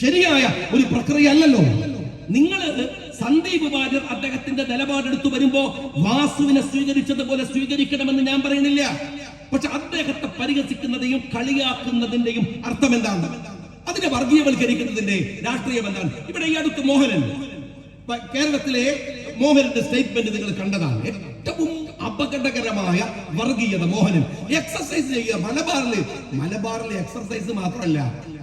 ശരിയായ ഒരു പ്രക്രിയ അല്ലല്ലോ നിങ്ങൾ സന്ദീപ് വാര്യർ അദ്ദേഹത്തിന്റെ നിലപാടെടുത്തു വരുമ്പോ വാസുവിനെ സ്വീകരിച്ചതുപോലെ സ്വീകരിക്കണമെന്ന് ഞാൻ പറയുന്നില്ല. പക്ഷെ അദ്ദേഹത്തെ പരിഹസിക്കുന്നതിന്റെയും കളിയാക്കുന്നതിന്റെയും അർത്ഥം എന്താണ്? അതിനെ വർഗീയവൽക്കരിക്കുന്നതിന്റെ രാഷ്ട്രീയം എന്താണ്? ഇവിടെ ഈ അടുത്ത് മോഹനൻ. കേരളത്തിലെ മോഹനന്റെ സ്റ്റേറ്റ്മെന്റ് നിങ്ങൾ കണ്ടതാണ്. ഏറ്റവും അപകടകരമായ വർഗീയത മോഹനം. എക്സസൈസ് ചെയ്യുക. മലബാറിൽ മലബാറിലെ എക്സസൈസ് മാത്രമല്ല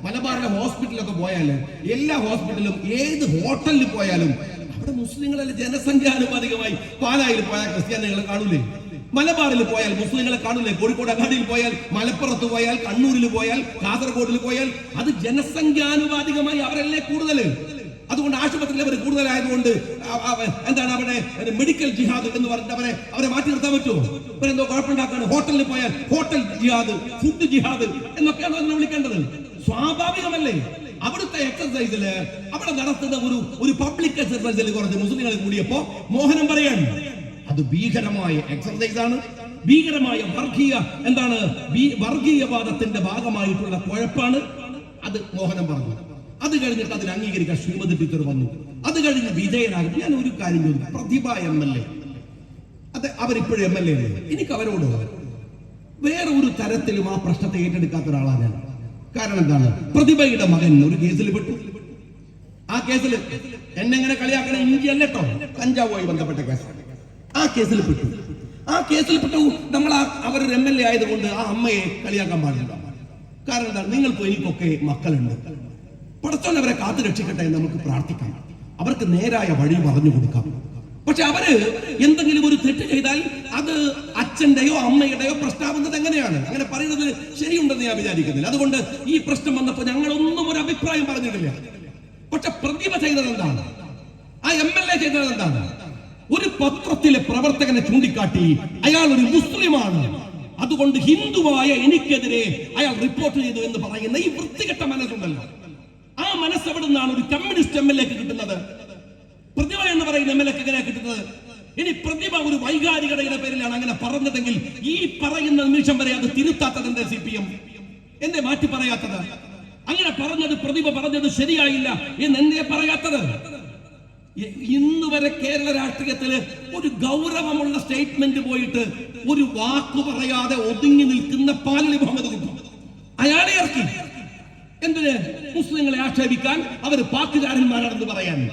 മലബാറിലെ ഹോസ്പിറ്റലൊക്കെ പോയാൽ എല്ലാ ഹോസ്പിറ്റലിലും ഏത് ഹോട്ടലിൽ പോയാലും അവിടെ മുസ്ലിങ്ങളെ ജനസംഖ്യാനുപാതികമായി പാലായിൽ പോയാൽ ക്രിസ്ത്യാനികളെ കാണൂലേ? മലബാറിൽ പോയാൽ മുസ്ലിങ്ങളെ കാണൂലേ? കോഴിക്കോട് അങ്ങാടിയിൽ പോയാൽ മലപ്പുറത്ത് പോയാൽ കണ്ണൂരിൽ പോയാൽ കാസർഗോഡിൽ പോയാൽ അത് ജനസംഖ്യാനുപാതികമായി അവരല്ലേ കൂടുതൽ അതുകൊണ്ട് ആശുപത്രിയിൽ അവർ കൂടുതലായതുകൊണ്ട് എന്താണ് അവിടെ മെഡിക്കൽ ജിഹാദ് എന്ന് പറഞ്ഞിട്ട് അവരെ അവരെ മാറ്റി നിർത്താൻ പറ്റുമോ? ഇവരെന്തോ കുഴപ്പമുണ്ടാക്കാണ്. ഹോട്ടലിൽ പോയാൽ ഹോട്ടൽ ജിഹാദ് ഫുഡ് ജിഹാദ് എന്നൊക്കെയാണ് അതിനെ വിളിക്കേണ്ടത്? സ്വാഭാവികമല്ലേ? അവിടുത്തെ എക്സർസൈസിൽ അവിടെ നടത്തുന്ന ഒരു ഒരു പബ്ലിക് എക്സർസൈസിൽ കുറച്ച് മുസ്ലിങ്ങൾ കൂടിയപ്പോ മോഹനം പറയാണ് അത് ഭീകരമായ എക്സർസൈസ് ആണ്. ഭീകരമായ വർഗീയ എന്താണ് വർഗീയവാദത്തിന്റെ ഭാഗമായിട്ടുള്ള കുഴപ്പാണ്. അത് മോഹനം പറഞ്ഞു. അത് കഴിഞ്ഞിട്ട് അതിന് അംഗീകരിക്കാൻ ശ്രീമതി ടീച്ചർ വന്നു. അത് കഴിഞ്ഞ് വിജയനാകും ഞാൻ ഒരു കാര്യം ചോദിക്കും. പ്രതിഭ എം എൽ എ അത് അവരിപ്പോഴും എം എൽ എ എനിക്ക് അവരോട് വേറെ ഒരു തരത്തിലും ആ പ്രശ്നത്തെ ഏറ്റെടുക്കാത്ത ഒരാളാണ് ഞാൻ. കാരണം എന്താണ്? പ്രതിഭയുടെ മകൻ ഒരു കേസിൽ പെട്ടു. ആ കേസിൽ എന്നെങ്ങനെ കളിയാക്കണ? ഇന്ത്യ അല്ല കേട്ടോ കഞ്ചാവുമായി ബന്ധപ്പെട്ട കേസ്. ആ കേസിൽ പെട്ടു. ആ കേസിൽ പെട്ടു. നമ്മൾ അവർ എം എൽ എ ആയതുകൊണ്ട് ആ അമ്മയെ കളിയാക്കാൻ പാടില്ല. കാരണം എന്താണ്? നിങ്ങൾക്കും എനിക്കൊക്കെ മക്കളുണ്ട്. പടച്ചോൻ അവരെ കാത്തു രക്ഷിക്കട്ടെ എന്ന് നമുക്ക് പ്രാർത്ഥിക്കാം. അവർക്ക് നേരായ വഴി പറഞ്ഞു കൊടുക്കാം. പക്ഷെ അവർ എന്തെങ്കിലും ഒരു തെറ്റ് ചെയ്താൽ അത് അച്ഛന്റെയോ അമ്മയുടെയോ പ്രസ്താവനത് എങ്ങനെയാണ്? അങ്ങനെ പറയുന്നത് ശരിയുണ്ടെന്ന് ഞാൻ വിചാരിക്കുന്നില്ല. അതുകൊണ്ട് ഈ പ്രശ്നം വന്നപ്പോൾ ഞങ്ങളൊന്നും ഒരു അഭിപ്രായം പറഞ്ഞിട്ടില്ല. പക്ഷെ പ്രതിമ ചെയ്തത് എന്താണ്? ആ എം എൽ എ ചെയ്തത് എന്താണ്? ഒരു പത്രത്തിലെ പ്രവർത്തകനെ ചൂണ്ടിക്കാട്ടി അയാൾ ഒരു മുസ്ലിമാണ്. അതുകൊണ്ട് ഹിന്ദുവായ എനിക്കെതിരെ അയാൾ റിപ്പോർട്ട് ചെയ്തു എന്ന് പറയുന്ന ഈ വൃത്തികെട്ട മനസ്സുണ്ടല്ലോ. ആ മനസ്സ് എവിടെ നിന്നാണ് ഒരു കമ്മ്യൂണിസ്റ്റ് എം എൽ എക്ക് കിട്ടുന്നത്? പ്രതിഭ എന്ന് പറയുന്ന എം എൽ എക്ക് എങ്ങനെയാണ് കിട്ടുന്നത്? ഇനി പ്രതിഭ ഒരു വൈകാരികതയുടെ പേരിലാണ് അങ്ങനെ പറഞ്ഞതെങ്കിൽ ഈ പറയുന്ന നിമിഷം വരെ അത് തിരുത്താത്തത് എന്റെ സി പി എം? എന്റെ മാറ്റി പറയാത്തത്? അങ്ങനെ പറഞ്ഞത് പ്രതിഭ പറഞ്ഞത് ശരിയായില്ല എന്ന് എന്നെ പറയാത്തത്? ഇന്ന് വരെ കേരള രാഷ്ട്രീയത്തിൽ ഒരു ഗൗരവമുള്ള സ്റ്റേറ്റ്മെന്റ് പോയിട്ട് ഒരു വാക്കു പറയാതെ ഒതുങ്ങി നിൽക്കുന്ന പാലി മുഹമ്മദ് കുട്ടി. അയാളെ ഇറക്കി. എന്തിന് മുസ്ലിങ്ങളെ ആക്ഷേപിക്കാൻ അവർ പാക്കുകാരന്മാരാണെന്ന് പറയാൻ?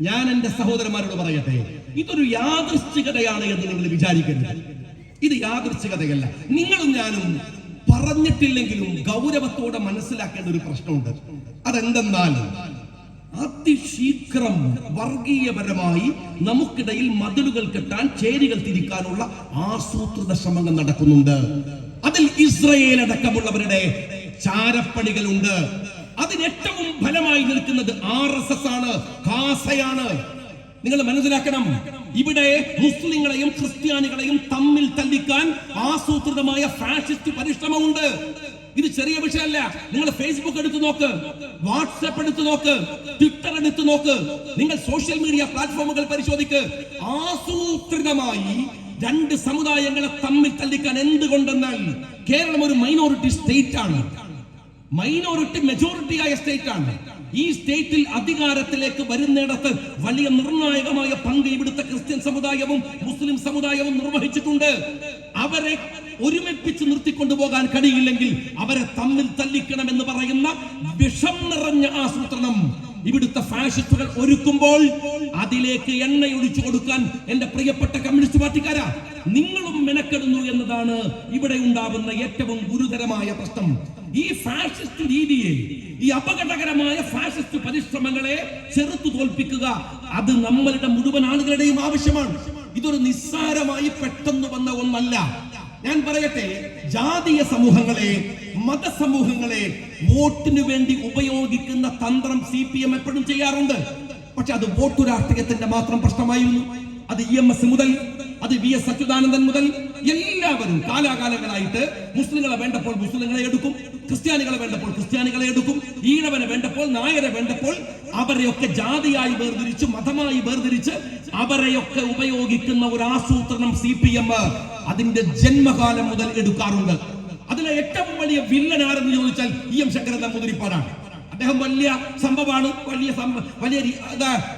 ഞാൻ എന്റെ സഹോദരന്മാരോട് പറയട്ടെ ഇതൊരു യാദൃശ്ചികതയാണ് എന്ന് നിങ്ങൾ വിചാരിക്കരുത്. ഇത് യാദൃശ്ചികതയല്ല. നിങ്ങളും ഞാനും പറഞ്ഞിട്ടില്ലെങ്കിലും ഗൗരവത്തോടെ മനസ്സിലാക്കേണ്ട ഒരു പ്രശ്നമുണ്ട്. അതെന്തെന്നാൽ അതിശീഘ്രം വർഗീയപരമായി നമുക്കിടയിൽ മതിലുകൾ കെട്ടാൻ ചേരികൾ തിരിക്കാനുള്ള ആസൂത്രിത ശ്രമങ്ങൾ നടക്കുന്നുണ്ട്. അതിൽ ഇസ്രയേൽ അടക്കമുള്ളവരുടെ ചാരപ്പണികളുണ്ട്. അതിന് ഏറ്റവും ഫലമായി നിൽക്കുന്നത് ആർ എസ് എസ് ആണ് കാസയാണ് നിങ്ങൾ മനസ്സിലാക്കണം ഇവിടെ മുസ്ലിങ്ങളെയും ക്രിസ്ത്യാനികളെയും തമ്മിൽ തല്ലിക്കാൻ ആസൂത്രിതമായ ഫാഷിസ്റ്റ് പരിശ്രമമുണ്ട്. ഇത് ചെറിയ വിഷയമല്ല. നിങ്ങൾ ഫേസ്ബുക്ക് എടുത്തു നോക്ക് വാട്സ്ആപ്പ് എടുത്തു നോക്ക് ട്വിറ്റർ എടുത്തു നോക്ക്. നിങ്ങൾ സോഷ്യൽ മീഡിയ പ്ലാറ്റ്ഫോമുകൾ പരിശോധിക്ക്. ആസൂത്രിതമായി രണ്ട് സമുദായങ്ങളെ തമ്മിൽ തല്ലിക്കാൻ എന്തുകൊണ്ടെന്നാൽ കേരളം ഒരു മൈനോറിറ്റി സ്റ്റേറ്റ് ആണ്. മൈനോറിറ്റി മെജോറിറ്റി ആയ സ്റ്റേറ്റ് ആണ്. ഈ സ്റ്റേറ്റിൽ അധികാരത്തിലേക്ക് വരുന്നിടത്ത് വലിയ നിർണായകമായ പങ്ക് ഇവിടുത്തെ ക്രിസ്ത്യൻ സമുദായവും മുസ്ലിം സമുദായവും നിർവഹിച്ചിട്ടുണ്ട്. അവരെ ഒരുമിപ്പിച്ച് നിർത്തിക്കൊണ്ടുപോകാൻ കഴിയില്ലെങ്കിൽ അവരെ തമ്മിൽ തല്ലിക്കണം എന്ന് പറയുന്ന വിഷം നിറഞ്ഞ ആസൂത്രണം ഇവിടുത്തെ ഫാഷിസ്റ്റുകൾ ഒരുക്കുമ്പോൾ അതിലേക്ക് എണ്ണയൊഴിച്ചു കൊടുക്കാൻ എന്റെ പ്രിയപ്പെട്ട കമ്മ്യൂണിസ്റ്റ് പാർട്ടിക്കാരാ നിങ്ങളും മെനക്കെടുന്നു എന്നതാണ് ഇവിടെ ഉണ്ടാവുന്ന ഏറ്റവും ഗുരുതരമായ പ്രശ്നം. ഈ ഫാഷിസ്റ്റ് രീതിയെ ഈ അപകടകരമായ ഫാഷിസ്റ്റ് പരിശ്രമങ്ങളെ ചെറുത്തു തോൽപ്പിക്കുക അത് നമ്മളുടെ മുഴുവൻ ആളുകളുടെയും ആവശ്യമാണ്. ഇതൊരു നിസ്സാരമായി പെട്ടെന്ന് വന്ന ഒന്നല്ല. ഞാൻ പറയട്ടെ ജാതീയ സമൂഹങ്ങളെ മതസമൂഹങ്ങളെ വോട്ടിനു വേണ്ടി ഉപയോഗിക്കുന്ന തന്ത്രം സി പി എം എപ്പോഴും ചെയ്യാറുണ്ട്. പക്ഷെ അത് വോട്ടു രാഷ്ട്രീയത്തിന്റെ മാത്രം പ്രശ്നമായിരുന്നു. അത് ഇ എം എസ് മുതൽ അത് വി എസ് അച്യുതാനന്ദൻ മുതൽ എല്ലാവരും കാലാകാലങ്ങളായിട്ട് മുസ്ലിങ്ങളെ വേണ്ടപ്പോൾ മുസ്ലിങ്ങളെ എടുക്കും ക്രിസ്ത്യാനികളെ വേണ്ടപ്പോൾ ക്രിസ്ത്യാനികളെ എടുക്കും ഈഴവനെ വേണ്ടപ്പോൾ നായരെ വേണ്ടപ്പോൾ അവരെയൊക്കെ ജാതിയായി വേർതിരിച്ച് മതമായി വേർതിരിച്ച് അവരെയൊക്കെ ഉപയോഗിക്കുന്ന ഒരു ആസൂത്രണം സി പി എം അതിന്റെ ജന്മകാലം മുതൽ എടുക്കാറുണ്ട്. അതിലെ ഏറ്റവും വലിയ വില്ലൻ ആരെന്ന് ചോദിച്ചാൽ ഇ എം ശങ്കരൻ നമ്പൂതിരിപ്പാടാണ് അദ്ദേഹം വലിയ സംഭവമാണ് വലിയ വലിയ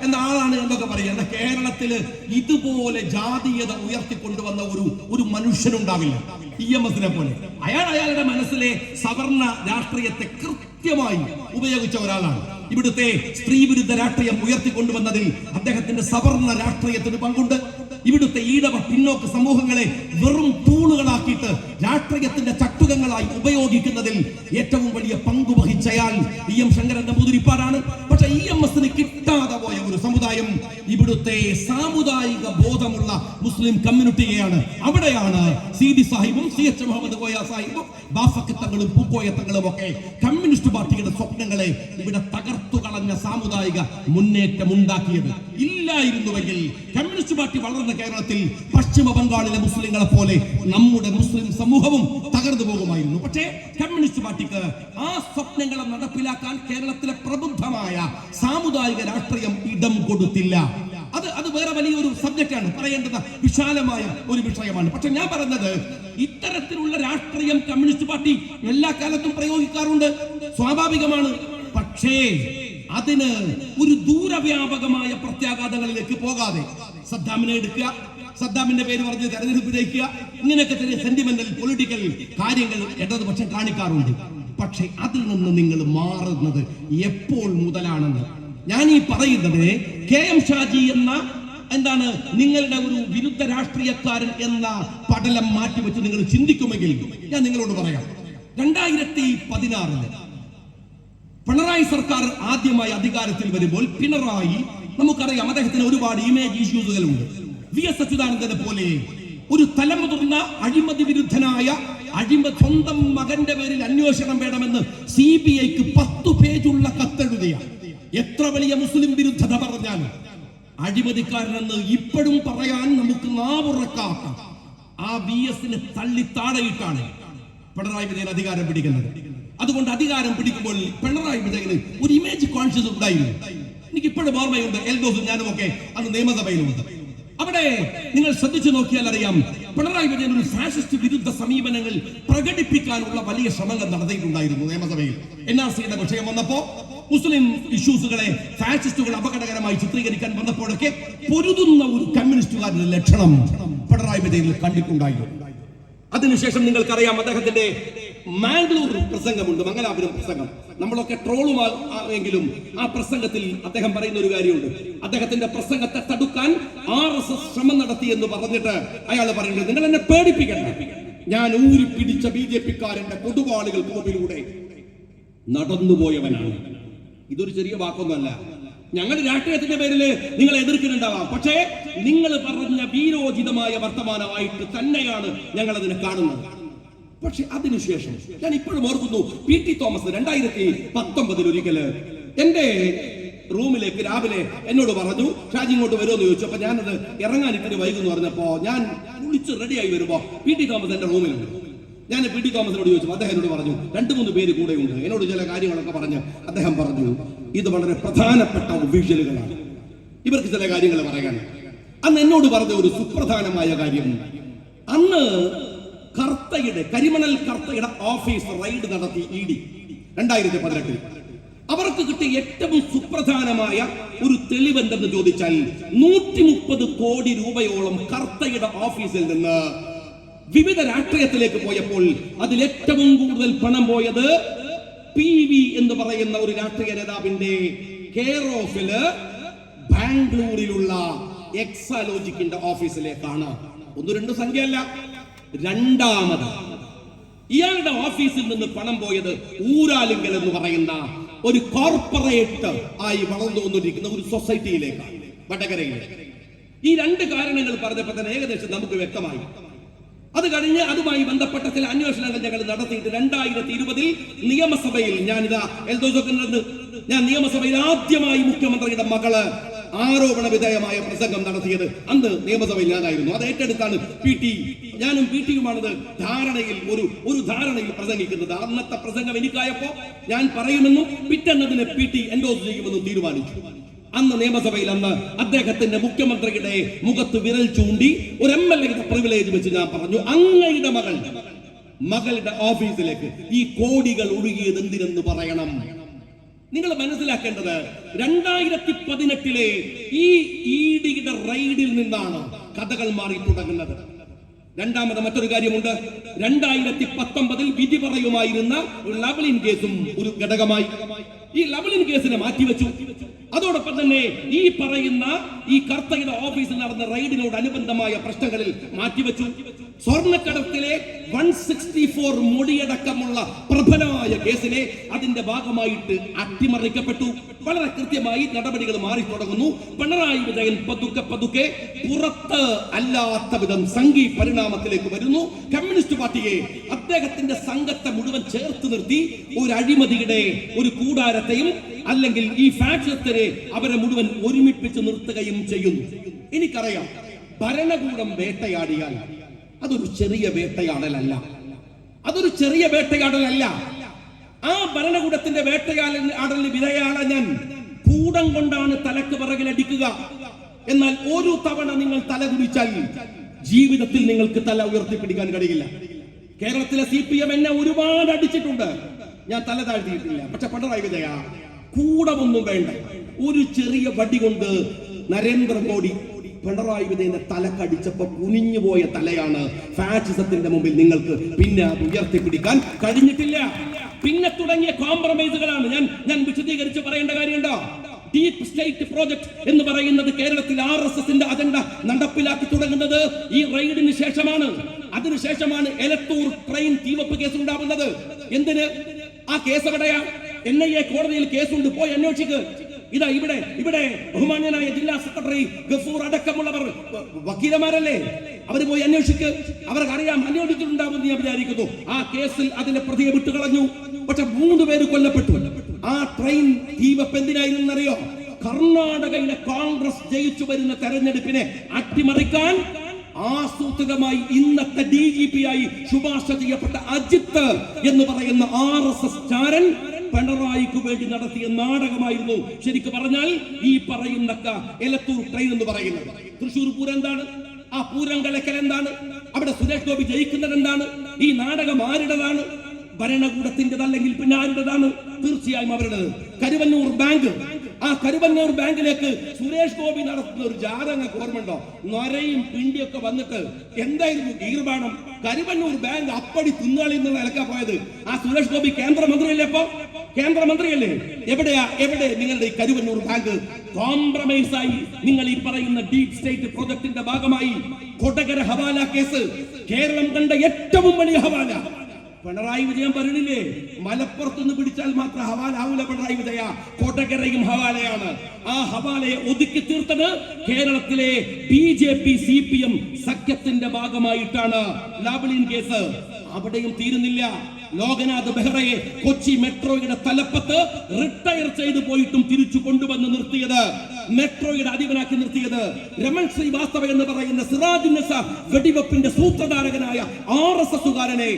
എന്ന ആളാണ് എന്നൊക്കെ പറയുക എന്നാൽ കേരളത്തിൽ ഇതുപോലെ ജാതീയത ഉയർത്തിക്കൊണ്ടുവന്ന ഒരു ഒരു മനുഷ്യനുണ്ടാവില്ല. ഇ എം എസിനെ പോലെ. അയാൾ അയാളുടെ മനസ്സിലെ സവർണ രാഷ്ട്രീയത്തെ കൃത്യമായി ഉപയോഗിച്ച ഒരാളാണ്. ഇവിടുത്തെ സ്ത്രീ വിരുദ്ധ രാഷ്ട്രീയം ഉയർത്തിക്കൊണ്ടുവന്നതിൽ അദ്ദേഹത്തിന്റെ സവർണ രാഷ്ട്രീയത്തിന് പങ്കുണ്ട്. ഇവിടുത്തെ ഈടവ പിന്നോക്ക സമൂഹങ്ങളെ വെറും തൂണുകളാക്കിയിട്ട് രാഷ്ട്രീയത്തിന്റെ ചട്ടുകങ്ങളായി ഉപയോഗിക്കുന്നതിൽ ഏറ്റവും വലിയ പങ്കു വഹിച്ചയാൽ ഇ എം ശങ്കരൻ നമ്പൂതിരിപ്പാടാണ് പക്ഷെ ഇ എം എസിന് കിട്ടാതെ പോയ ഒരു സമുദായം ഇവിടുത്തെ സാമുദായിക ബോധമുള്ള മുസ്ലിം കമ്മ്യൂണിറ്റിയെയാണ്. അവിടെയാണ് സി ഡി സാഹിബും സി എച്ച് മുഹമ്മദ് കോയ സാഹിബും ബാഫക്കത്തങ്ങളും പൂക്കോയത്തങ്ങളും ഒക്കെ കമ്മ്യൂണിസ്റ്റ് പാർട്ടിയുടെ സ്വപ്നങ്ങളെ ഇവിടെ തകർത്തു കളഞ്ഞ സാമുദായിക മുന്നേറ്റം ഉണ്ടാക്കിയത് ഇല്ലായിരുന്നുവെങ്കിൽ കമ്മ്യൂണിസ്റ്റ് പാർട്ടി വളർന്ന കേരളത്തിൽ പശ്ചിമ ബംഗാളിലെ മുസ്ലിങ്ങളെ പോലെ നമ്മുടെ മുസ്ലിം സമൂഹവും തകർന്നു പോകുമായിരുന്നു. പക്ഷേ കമ്മ്യൂണിസ്റ്റ് പാർട്ടിക്ക് ആ സ്വപ്നങ്ങളെ നടപ്പിലാക്കാൻ കേരളത്തിലെ പ്രബുദ്ധമായ സാമുദായിക രാഷ്ട്രീയം ഇടം കൊടുത്തില്ല. അത് അത് വേറെ വലിയൊരു സബ്ജക്റ്റാണ്. പറയേണ്ടത് വിശാലമായ ഒരു വിഷയമാണ്. പക്ഷെ ഞാൻ പറഞ്ഞത് ഇത്തരത്തിലുള്ള രാഷ്ട്രീയം കമ്മ്യൂണിസ്റ്റ് പാർട്ടി എല്ലാ കാലത്തും പ്രയോഗിക്കാറുണ്ട്. സ്വാഭാവികമാണ്. പക്ഷേ അതിന് ഒരു ദൂരവ്യാപകമായ പ്രത്യാഘാതങ്ങളിലേക്ക് പോകാതെ സദ്ദാമിനെ എടുക്കുക സദ്ദാമിന്റെ പേര് പറഞ്ഞ് തെരഞ്ഞെടുപ്പ് ജയിക്കുക ഇങ്ങനെയൊക്കെ ചെറിയ സെന്റിമെന്റൽ പൊളിറ്റിക്കൽ കാര്യങ്ങൾ ഇടതുപക്ഷം കാണിക്കാറുണ്ട്. പക്ഷെ അതിൽ നിന്ന് നിങ്ങൾ മാറുന്നത് എപ്പോൾ മുതലാണെന്ന് ഞാൻ ഈ പറയുന്നത് കെ എം ഷാജി എന്ന എന്താണ് നിങ്ങളുടെ ഒരു വിരുദ്ധ രാഷ്ട്രീയക്കാരൻ എന്ന പടലം മാറ്റിവെച്ച് നിങ്ങൾ ചിന്തിക്കുമെങ്കിൽ ഞാൻ നിങ്ങളോട് പറയാം. രണ്ടായിരത്തി പതിനാറിൽ പിണറായി സർക്കാർ ആദ്യമായി അധികാരത്തിൽ വരുമ്പോൾ പിണറായി നമുക്കറിയാം അദ്ദേഹത്തിന് ഒരുപാട് ഇമേജ് ഇഷ്യൂസുകളുണ്ട് വി എസ് അച്യുതാനന്ദനെ പോലെ ഒരു തലമുതിർന്ന അഴിമതി വിരുദ്ധനായ അഴിമ സ്വന്തം മകന്റെ പേരിൽ അന്വേഷണം വേണമെന്ന് സി ബി ഐക്ക് പത്തു പേജുള്ള കത്തെഴുതിയ എത്ര വലിയ മുസ്ലിം വിരുദ്ധത പറഞ്ഞാലും. അഴിമതിക്കാരനെന്ന് ഇപ്പോഴും പറയാൻ നമുക്ക് നാവുറക്കാക്കാം ആ ബി എസിനെ തള്ളി താഴെയിട്ടാണ് പിണറായി വിജയൻ അധികാരം പിടിക്കുന്നത്. അതുകൊണ്ട് അധികാരം പിടിക്കുമ്പോൾ പിണറായി വിജയന് ഒരു ഇമേജ് കോൺഷ്യസ് ഉണ്ടായിരുന്നു. എനിക്ക് ഇപ്പോഴും ഓർമ്മയുണ്ട് എൽദോസും ഞാനും ഒക്കെ അന്ന് നിയമസഭയിലുണ്ട് അവിടെ നിങ്ങൾ ശ്രദ്ധിച്ചു നോക്കിയാൽ അറിയാം പിണറായി വിജയൻ ഒരു ഫാസിസ്റ്റ് വിരുദ്ധ സമീപനങ്ങൾ പ്രകടിപ്പിക്കാനുള്ള വലിയ ശ്രമങ്ങൾ നടത്തിയിട്ടുണ്ടായിരുന്നു നിയമസഭയിൽ. എൻ ആർ സിയുടെ വിഷയം വന്നപ്പോ മുസ്ലിം ഇഷ്യൂസുകളെ ഫാസിസ്റ്റുകൾ അപകടകരമായി ചിത്രീകരിക്കാൻ വന്നപ്പോഴൊക്കെ പൊരുതുന്ന ഒരു കമ്മ്യൂണിസ്റ്റുകാരുടെ ലക്ഷണം പിണറായി വിജയനിൽ കണ്ടിട്ടുണ്ടായിരുന്നു. അതിനുശേഷം നിങ്ങൾക്കറിയാം അദ്ദേഹത്തിന്റെ മാംഗ്ലൂർ പ്രസംഗമുണ്ട് മംഗലാപുരം പ്രസംഗം. നമ്മളൊക്കെ ട്രോളുമാ എങ്കിലും ആ പ്രസംഗത്തിൽ അദ്ദേഹം പറയുന്ന ഒരു കാര്യമുണ്ട്. അദ്ദേഹത്തിന്റെ പ്രസംഗത്തെ തടുക്കാൻ ആർ എസ് എസ് ശ്രമം നടത്തി എന്ന് പറഞ്ഞിട്ട് അയാൾ പറയുന്നത് നിങ്ങൾ എന്നെ പേടിപ്പിക്കണ്ട. ഞാൻ ഊരി പിടിച്ച ബി ജെ പിക്കാരന്റെ കൊടുവാളുകൾക്ക് മുമ്പിലൂടെ നടന്നുപോയവനാണ്. ഇതൊരു ചെറിയ വാക്കൊന്നുമല്ല ഞങ്ങൾ രാഷ്ട്രീയത്തിന്റെ പേരിൽ നിങ്ങൾ എതിർക്കുന്നുണ്ടാവാം. പക്ഷേ നിങ്ങൾ പറഞ്ഞ വീരോചിതമായ വർത്തമാനമായിട്ട് തന്നെയാണ് ഞങ്ങൾ അതിനെ കാണുന്നത്. പക്ഷെ അതിനുശേഷം ഞാൻ ഇപ്പോഴും ഓർക്കുന്നു പി ടി തോമസ് രണ്ടായിരത്തി പത്തൊമ്പതിൽ ഒരിക്കൽ എന്റെ റൂമിലേക്ക് രാവിലെ എന്നോട് പറഞ്ഞു ഷാജി ഇങ്ങോട്ട് വരുമോ എന്ന് ചോദിച്ചു. അപ്പൊ ഞാനത് ഇറങ്ങാൻ ഇത്തിരി വൈകുന്നു പറഞ്ഞപ്പോ ഞാൻ കുളിച്ച് റെഡിയായി വരുമ്പോ പി ടി തോമസ് എന്റെ റൂമിലുണ്ട്. ഞാൻ പി ടി തോമസിനോട് ചോദിച്ചു അദ്ദേഹം എന്നോട് പറഞ്ഞു രണ്ടു മൂന്ന് പേര് കൂടെ ഉണ്ട്. എന്നോട് ചില കാര്യങ്ങളൊക്കെ പറഞ്ഞ് അദ്ദേഹം പറഞ്ഞു ഇത് വളരെ പ്രധാനപ്പെട്ട ഒഫീഷ്യലുകളാണ്. ഇവർക്ക് ചില കാര്യങ്ങൾ പറയാൻ അന്ന് എന്നോട് പറഞ്ഞ ഒരു സുപ്രധാനമായ കാര്യം. അന്ന് കർത്തയുടെ കരിമണൽ കർത്തയുടെ ഓഫീസ് റൈഡ് നടത്തി ഇ ഡി. രണ്ടായിരത്തി പതിനെട്ടിൽ അവർക്ക് കിട്ടിയ ഏറ്റവും സുപ്രധാനമായ ഒരു തെളിവെന്തെന്ന് ചോദിച്ചാൽ നൂറ്റി മുപ്പത് കോടി രൂപയോളം കർത്തയുടെ ഓഫീസിൽ നിന്ന് വിവിധ രാഷ്ട്രീയത്തിലേക്ക് പോയപ്പോൾ അതിൽ ഏറ്റവും കൂടുതൽ പണം പോയത് പി വി എന്ന് പറയുന്ന ഒരു രാഷ്ട്രീയ നേതാവിന്റെ കെയർ ഓഫിൽ ബാംഗ്ലൂരിലുള്ള എക്സാലോജിക്കിന്റെ ഓഫീസിലേക്കാണ് ഒന്ന് രണ്ട് സംഖ്യയല്ല. രണ്ടാമത്. ഇയാളുടെ ഓഫീസിൽ നിന്ന് പണം പോയത് ഊരാലിങ്കൽ എന്ന് പറയുന്ന ഒരു കോർപ്പറേറ്റ് ആയി വളർന്നു വന്നിരിക്കുന്ന ഒരു സൊസൈറ്റിയിലേക്കാണ് വടകരയിൽ ഈ രണ്ട് കാരണങ്ങൾ പറഞ്ഞപ്പോൾ തന്നെ ഏകദേശം നമുക്ക് വ്യക്തമായി. അത് കഴിഞ്ഞ് അതുമായി ബന്ധപ്പെട്ട ചില അന്വേഷണങ്ങൾ ഞങ്ങൾ നടത്തിയിട്ട് രണ്ടായിരത്തി ഇരുപതിൽ നിയമസഭയിൽ ഞാനിതാ എൽദോസൊക്കെ ഞാൻ നിയമസഭയിൽ ആദ്യമായി മുഖ്യമന്ത്രിയുടെ മകൾ ആരോപണ വിധേയമായ പ്രസംഗം നടത്തിയത് അന്ന് നിയമസഭയിൽ ഞാനായിരുന്നു അത് ഏറ്റെടുത്താണ് പി ടി ഞാനും പി ടിയുമാണത് ധാരണയിൽ ഒരു ഒരു ധാരണയിൽ പ്രസംഗിക്കുന്നത്. അന്നത്തെ പ്രസംഗം എനിക്കായപ്പോ ഞാൻ പറയുമെന്നും പിറ്റെന്നതിനെ പി ടി എൻഡോസ് ചെയ്യുമെന്നും തീരുമാനിച്ചു. അന്ന് നിയമസഭയിൽ അന്ന് അദ്ദേഹത്തിന്റെ മുഖ്യമന്ത്രിയുടെ മുഖത്ത് വിരൽ ചൂണ്ടി ഒരു എം എൽ എയുടെ പ്രിവിലേജ് വെച്ച് ഞാൻ പറഞ്ഞു അങ്ങയുടെ മകൾ മകളുടെ ഓഫീസിലേക്ക് ഈ കോടികൾ ഒഴുകിയത് എന്തിനെന്ന് പറയണം? നിങ്ങൾ മനസ്സിലാക്കേണ്ടത് രണ്ടായിരത്തി പതിനെട്ടിലെ ഈ ഇഡിയുടെ റൈഡിൽ നിന്നാണ് കഥകൾ മാറി തുടങ്ങുന്നത്. രണ്ടാമത് മറ്റൊരു കാര്യമുണ്ട്. രണ്ടായിരത്തി പത്തൊമ്പതിൽ വിധി പറയുമായിരുന്ന ഒരു ലവലിൻ കേസും ഒരു ഘടകമായി. ഈ ലവലിൻ കേസിനെ മാറ്റിവെച്ചു. അതോടൊപ്പം തന്നെ ഈ പറയുന്ന ഈ കർത്തയുടെ ഓഫീസിൽ നടന്ന റൈഡിനോട് അനുബന്ധമായ പ്രശ്നങ്ങളിൽ മാറ്റിവെച്ചു. സ്വർണക്കടത്തിലെ വൺ സിക്സ്റ്റി ഫോർ മൊഴിയടക്കമുള്ള പ്രബലമായ കേസിനെ അതിന്റെ ഭാഗമായിട്ട് അട്ടിമറിക്കപ്പെട്ടു. വളരെ കൃത്യമായി നടപടികൾ മാറി തുടങ്ങുന്നു. പിണറായി വിജയൻ പതുക്കെ പതുക്കെ പുറത്ത് അല്ലാത്ത വിധം സംഘി പരിണാമത്തിലേക്ക് വരുന്നു. കമ്മ്യൂണിസ്റ്റ് പാർട്ടിയെ അദ്ദേഹത്തിന്റെ സംഘത്തെ മുഴുവൻ ചേർത്ത് നിർത്തി ഒരു അഴിമതിയുടെ ഒരു കൂടാരത്തെയും അല്ലെങ്കിൽ ഈ ഫാക്ഷത്തിനെ അവരെ മുഴുവൻ ഒരുമിപ്പിച്ച് നിർത്തുകയും ചെയ്യുന്നു. എനിക്കറിയാം ഭരണകൂടം വേട്ടയാടിയാൽ അതൊരു ചെറിയ വേട്ടയാടലല്ല. അതൊരു ചെറിയ വേട്ടയാടലല്ല. ആ ഭരണകൂടത്തിന്റെ വേട്ടയാടൽ ആടലിന് വിധേയാണ് ഞാൻ കൂടം കൊണ്ടാണ് തലക്ക് പിറകിൽ അടിക്കുക. എന്നാൽ ഒരു തവണ നിങ്ങൾ തല കുടിച്ചാൽ ജീവിതത്തിൽ നിങ്ങൾക്ക് തല ഉയർത്തിപ്പിടിക്കാൻ കഴിയില്ല. കേരളത്തിലെ സി പി എം എന്നെ ഒരുപാട് അടിച്ചിട്ടുണ്ട്. ഞാൻ തല താഴ്ത്തിയിട്ടില്ല. പക്ഷെ പിണറായി വിജയ കൂടമൊന്നും വേണ്ട. ഒരു ചെറിയ വടി കൊണ്ട് നരേന്ദ്രമോദി പിണറായി വിജയന്റെ തലക്കടിച്ചപ്പോ കുനിഞ്ഞു പോയ തലയാണ് ഫാഷിസത്തിന്റെ മുമ്പിൽ നിങ്ങൾക്ക് പിന്നെ അത് ഉയർത്തിപ്പിടിക്കാൻ കഴിഞ്ഞിട്ടില്ല. പിന്നെ തുടങ്ങിയ കോംപ്രമൈസുകളാണ് ഞാൻ ഞാൻ വിശദീകരിച്ച് പറയേണ്ട കാര്യമുണ്ടോ? ഡീപ് സ്റ്റേറ്റ് പ്രോജക്ട് എന്ന് പറയുന്നത് കേരളത്തിൽ ആർ എസ് എസിന്റെ അജണ്ട നടപ്പിലാക്കി തുടങ്ങുന്നത് ഈ റെയ്ഡിന് ശേഷമാണ്. അതിനുശേഷമാണ് എലത്തൂർ ട്രെയിൻ തീവപ്പ് കേസ് ഉണ്ടാവുന്നത് എന്തിന്? ആ കേസ് എവിടെയാ? എൻ ഐ എ കോടതിയിൽ കേസുണ്ട്. പോയി അന്വേഷിക്ക്. ഇതാ ഇവിടെ ഇവിടെ ബഹുമാന്യനായ ജില്ലാ സെക്രട്ടറി ഗഫൂർ അടക്കമുള്ളവർ. വക്കീലമാരല്ലേ അവർ പോയി അന്വേഷിക്ക്. അവർക്ക് അറിയാം അന്വേഷിച്ചിട്ടുണ്ടാവും ഞാൻ വിചാരിക്കുന്നു. ആ കേസിൽ അതിന്റെ പ്രതിയെ വിട്ടുകളഞ്ഞു. പക്ഷെ മൂന്ന് പേര് കൊല്ലപ്പെട്ടു. ആ ട്രെയിൻ തീവപ്പ് എന്തിനായിരുന്നറിയോ കർണാടകയിലെ കോൺഗ്രസ് ജയിച്ചു വരുന്ന തെരഞ്ഞെടുപ്പിനെ അട്ടിമറിക്കാൻ ആസൂത്രിതമായി ഇന്നത്തെ ഡി ജി പി ആയി ശുപാർശ ചെയ്യപ്പെട്ട അജിത്ത് എന്ന് പറയുന്ന ആർ എസ് എസ് ചാരൻ പിണറായിക്ക് വേണ്ടി നടത്തിയ നാടകമായിരുന്നു. ശരിക്ക് പറഞ്ഞാൽ ഈ പറയുന്ന എലത്തൂർ ട്രെയിൻ എന്ന് പറയുന്നത്. തൃശൂർ പൂരം എന്താണ്? ആ പൂരം കലക്കൽ എന്താണ്? അവിടെ സുരേഷ് ഗോപി ജയിക്കുന്നത് എന്താണ്? ഈ നാടകം ആരുടേതാണ്? ഭരണകൂടത്തിന്റെതല്ലെങ്കിൽ പിന്നെ ആരുടേതാണ്? തീർച്ചയായും അവരുടേത്. കരുവന്നൂർ ബാങ്ക്. ആ കരുവന്നൂർ ബാങ്കിലേക്ക് സുരേഷ് ഗോപി നടത്തുന്ന ഒരു ജാതക ഓർമ്മയുണ്ടോ? നൊരയും പിണ്ടിയൊക്കെ വന്നിട്ട് എന്തായിരുന്നു തീർമാനം കരുവന്നൂർ ബാങ്ക് അപ്പടി തിന്നാളി നിന്ന് നിലക്കാ പോയത്. ആ സുരേഷ് ഗോപി കേന്ദ്രമന്ത്രിയല്ലേ അപ്പൊ കേന്ദ്രമന്ത്രിയല്ലേ? എവിടെയാ എവിടെ? നിങ്ങളുടെ ഈ കരുവന്നൂർ ബാങ്ക് കോംപ്രമൈസ് ആയി നിങ്ങൾ ഈ പറയുന്ന ഡീപ് സ്റ്റേറ്റ് പ്രോജക്ടിന്റെ ഭാഗമായി കൊടകര ഹവാല കേസ് കേരളം കണ്ട ഏറ്റവും വലിയ ഹവാല. പിണറായി വിജയൻ പറഞ്ഞില്ലേ മലപ്പുറത്തുനിന്ന് പിടിച്ചാൽ മാത്രം ഹവാല ആവൂല പിണറായി വിജയ. കോട്ടക്കരയും ഹവാലയാണ്. ആ ഹവാലയെ ഒതുക്കി തീർത്തത് കേരളത്തിലെ B J P C P M സഖ്യത്തിന്റെ ഭാഗമായിട്ടാണ് ലാബ്ലിൻ കേസ്. അവിടെയും തീരുന്നില്ല. ലോകനാഥ് ബെഹ്റയെ കൊച്ചി മെട്രോയുടെ തലപ്പത്ത് റിട്ടയർ ചെയ്ത് പോയിട്ടും തിരിച്ചു കൊണ്ടുവന്ന് നിർത്തിയത്. മെട്രോയുടെ അധിപനാക്കി നിർത്തിയത് രമൺ ശ്രീവാസ്തവ എന്ന് പറയുന്ന സിറാജ് വെടിവെപ്പിന്റെ സൂത്രധാരകനായ ആർ എസ് എസുകാരനെ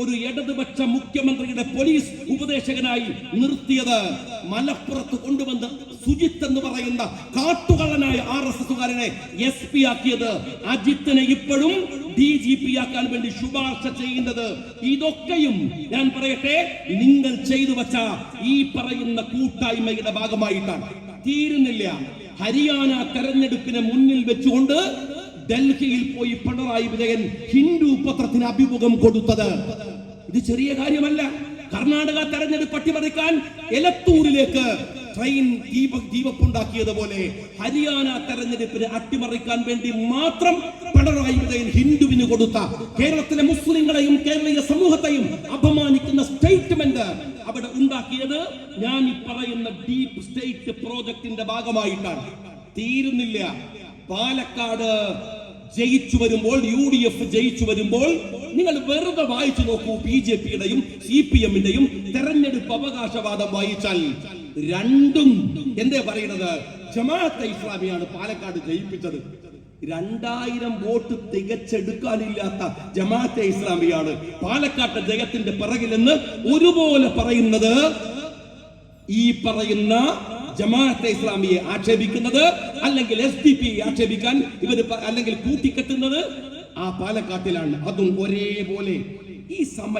ഒരു ഇടതുപക്ഷ മുഖ്യമന്ത്രിയുടെ പോലീസ് ഉപദേശകനായി നിർത്തിയത്. മലപ്പുറത്ത് കൊണ്ടുവന്ന് സുജിത്ത് എന്ന് പറയുന്ന കാട്ടുകള്ളനായ ആർ എസ് എസുകാരനെ എസ് പി ആക്കിയത്. അജിത്തിനെ ഇപ്പോഴും ഡി ജി പി ആക്കാൻ വേണ്ടി ശുപാർശ ചെയ്യുന്നത് ഇതൊക്കെയും ഞാൻ പറയട്ടെ നിങ്ങൾ ചെയ്തു വച്ച ഈ പറയുന്ന കൂട്ടായ്മയുടെ ഭാഗമായിട്ടാണ്. തീരുന്നില്ല. ഹരിയാന തെരഞ്ഞെടുപ്പിനെ മുന്നിൽ വെച്ചുകൊണ്ട് ഡൽഹിയിൽ പോയി പിണറായി വിജയൻ ഹിന്ദു പത്രത്തിന് അഭിമുഖം കൊടുത്തത്. ഇത് ചെറിയ കാര്യമല്ല. കർണാടക തെരഞ്ഞെടുപ്പ് അട്ടിമറിക്കാൻ എലത്തൂരിലേക്ക് ട്രെയിൻ ദീപ ദീപപ്പുണ്ടാക്കിയതുപോലെ ഹരിയാന തെരഞ്ഞെടുപ്പിനെ അട്ടിമറിക്കാൻ വേണ്ടി മാത്രം പിണറായി വിജയൻ ഹിന്ദുവിന് കൊടുത്ത കേരളത്തിലെ മുസ്ലിങ്ങളെയും കേരളീയ സമൂഹത്തെയും അപമാനിക്കുന്ന സ്റ്റേറ്റ്മെന്റ് അവിടെ ഉണ്ടാക്കിയത് ഞാൻ ഈ പറയുന്ന ഡീപ് സ്റ്റേറ്റ് പ്രോജക്ടിന്റെ ഭാഗമായിട്ടാണ്. തീരുന്നില്ല. പാലക്കാട് ജയിച്ചു വരുമ്പോൾ യു ഡി എഫ് ജയിച്ചു വരുമ്പോൾ നിങ്ങൾ വെറുതെ വായിച്ചു നോക്കൂ ബി ജെ പിയുടെയും സി പി എമ്മിന്റെയും തെരഞ്ഞെടുപ്പ് അവകാശവാദം വായിച്ചാൽ രണ്ടും എന്തേ പറയുന്നത്? ജമാഅത്തെ ഇസ്ലാമിയാണ് പാലക്കാട് ജയിപ്പിച്ചത്. രണ്ടായിരം വോട്ട് തികച്ചെടുക്കാനില്ലാത്ത ജമാഅത്തെ ഇസ്ലാമിയാണ് പാലക്കാട്ടെ ജയത്തിന്റെ പിറകിലെന്ന് ഒരുപോലെ പറയുന്നത്. ഈ പറയുന്ന ജമാഅത്തെ ഇസ്ലാമിയെ ആക്ഷേപിക്കുന്നത് അല്ലെങ്കിൽ എസ് ഡി പി ആക്ഷേപിക്കാൻ ഇവർ അല്ലെങ്കിൽ കൂട്ടിക്കെട്ടുന്നത് ആ പാലക്കാട്ടിലാണ്. അതും ഒരേപോലെ. ഈ സമയം